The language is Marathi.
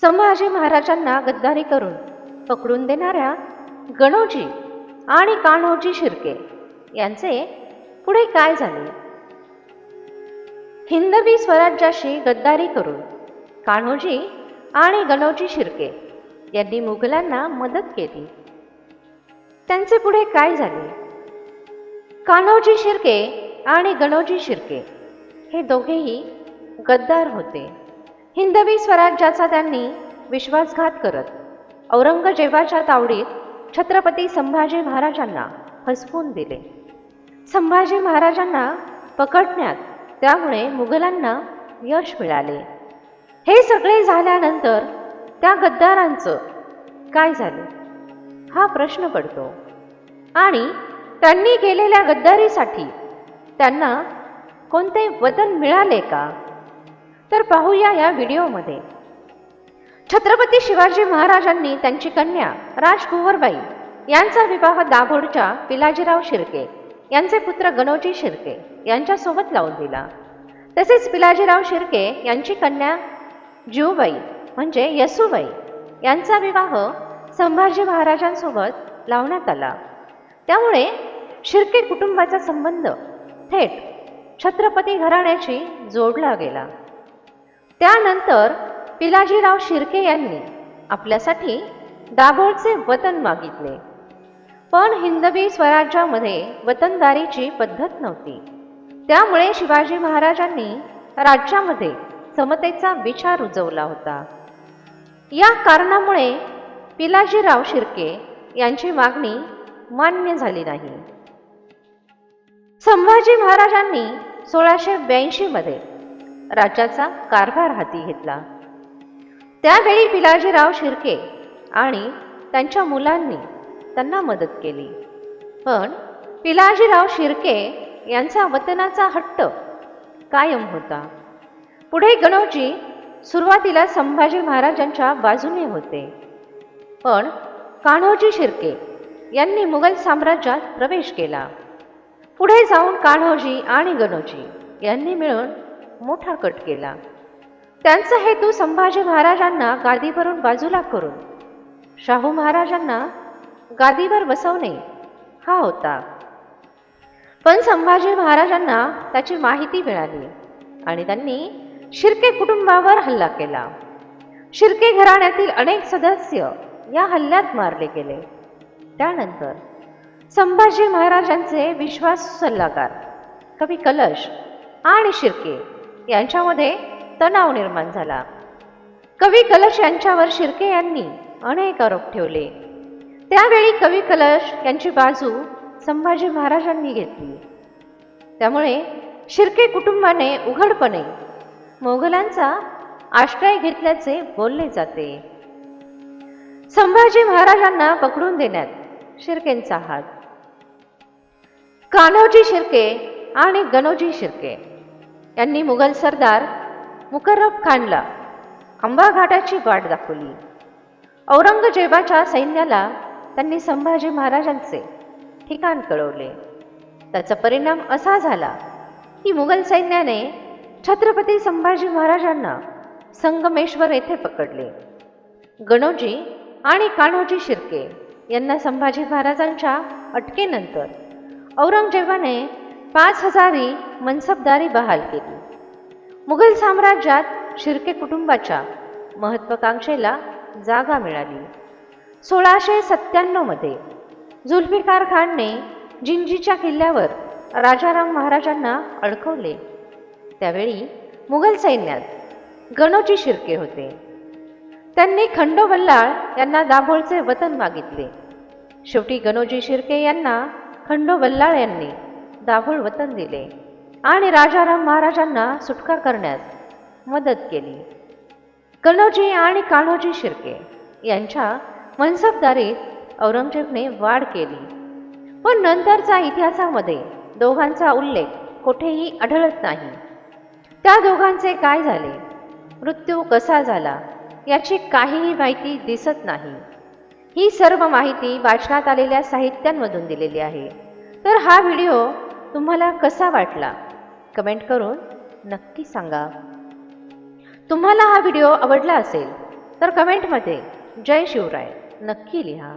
संभाजी महाराजांना गद्दारी करून पकडून देणाऱ्या गणोजी आणि कान्होजी शिर्के यांचे पुढे काय झाले? हिंदवी स्वराज्याशी गद्दारी करून कान्होजी आणि गणोजी शिर्के यांनी मुघलांना मदत केली. त्यांचे पुढे काय झाले? कान्होजी शिर्के आणि गणोजी शिर्के हे दोघेही गद्दार होते. हिंदवी स्वराज्याचा त्यांनी विश्वासघात करत औरंगजेबाच्या तावडीत छत्रपती संभाजी महाराजांना फसवून दिले. संभाजी महाराजांना पकडण्यात त्यामुळे मुघलांना यश मिळाले. हे सगळे झाल्यानंतर त्या गद्दारांचं काय झालं? हा प्रश्न पडतो. आणि त्यांनी केलेल्या गद्दारीसाठी त्यांना कोणते वतन मिळाले का? तर पाहूया या व्हिडिओमध्ये. छत्रपती शिवाजी महाराजांनी त्यांची कन्या राजकुंवरबाई यांचा विवाह दाभोडच्या पिलाजीराव शिर्के यांचे पुत्र गणोजी शिर्के यांच्यासोबत लावून दिला. तसेच पिलाजीराव शिर्के यांची कन्या जीवबाई म्हणजे यसुबाई यांचा विवाह संभाजी महाराजांसोबत लावण्यात आला. त्यामुळे शिर्के कुटुंबाचा संबंध थेट छत्रपती घराण्याशी जोडला गेला. त्यानंतर पिलाजीराव शिर्के यांनी आपल्यासाठी दाभोळचे वतन मागितले. पण हिंदवी स्वराज्यामध्ये वतनदारीची पद्धत नव्हती. त्यामुळे शिवाजी महाराजांनी राज्यामध्ये समतेचा विचार रुजवला होता. या कारणामुळे पिलाजीराव शिर्के यांची मागणी मान्य झाली नाही. संभाजी महाराजांनी सोळाशे ब्याऐंशी मध्ये राज्याचा कारभार हाती घेतला. त्यावेळी पिलाजीराव शिर्के आणि त्यांच्या मुलांनी त्यांना मदत केली. पण पिलाजीराव शिर्के यांचा वतनाचा हट्ट कायम होता. पुढे गणोजी सुरुवातीला संभाजी महाराजांच्या बाजूने होते. पण कान्होजी शिर्के यांनी मुघल साम्राज्यात प्रवेश केला. पुढे जाऊन कान्होजी आणि गणोजी यांनी मिळून मोठा कट केला. त्यांचा हेतू संभाजी महाराजांना गादीवरून बाजूला करून शाहू महाराजांना गादीवर बसवणे हा होता. पण संभाजी महाराजांना त्याची माहिती मिळाली आणि त्यांनी शिर्के कुटुंबावर हल्ला केला. शिर्के घराण्यातील अनेक सदस्य या हल्ल्यात मारले गेले. त्यानंतर संभाजी महाराजांचे विश्वास सल्लागार कवी कलश आणि शिर्के यांच्यामध्ये तणाव निर्माण झाला. कवी कलश यांच्यावर शिर्के यांनी अनेक आरोप ठेवले. त्यावेळी कवी कलश यांची बाजू संभाजी महाराजांनी घेतली. त्यामुळे शिर्के कुटुंबाने उघडपणे मोगलांचा आश्रय घेतल्याचे बोलले जाते. संभाजी महाराजांना पकडून देण्यात शिर्केंचा हात. कान्होजी शिर्के आणि गणोजी शिर्के यांनी मुघल सरदार मुकर्रब खानला अंबा घाटाची वाट दाखवली. औरंगजेबाच्या सैन्याला त्यांनी संभाजी महाराजांचे ठिकाण कळवले. त्याचा परिणाम असा झाला की मुघल सैन्याने छत्रपती संभाजी महाराजांना संगमेश्वर येथे पकडले. गणोजी आणि कान्होजी शिर्के यांना संभाजी महाराजांच्या अटकेनंतर औरंगजेबाने पाच हजारी मनसबदारी बहाल केली. मुघल साम्राज्यात शिर्के कुटुंबाच्या महत्वाकांक्षेला जागा मिळाली. सोळाशे सत्त्याण्णवमध्ये जुल्फिकार खानने जिंजीच्या किल्ल्यावर राजाराम महाराजांना अडकवले. त्यावेळी मुघल सैन्यात गणोजी शिर्के होते. त्यांनी खंडोबल्लाळ यांना दाभोळचे वतन मागितले. शेवटी गणोजी शिर्के यांना खंडोबल्लाळ यांनी दाभोळ वतन दिले. आणि राजाराम महाराजांना सुटका करण्यास मदत केली. कनोजी आणि कान्होजी शिर्के यांच्या मनसबदारीत औरंगजेबने वाढ केली. पण नंतरच्या इतिहासामध्ये दोघांचा उल्लेख कुठेही आढळत नाही. त्या दोघांचे काय झाले? मृत्यू कसा झाला? याची काहीही माहिती दिसत नाही. ही सर्व माहिती वाचनात आलेल्या साहित्यांमधून दिलेली आहे. तर हा व्हिडिओ तुम्हाला कसा वाटला? कमेंट करून नक्की सांगा. तुम्हाला हा व्हिडिओ आवडला असेल तर कमेंटमध्ये जय शिवराय नक्की लिहा.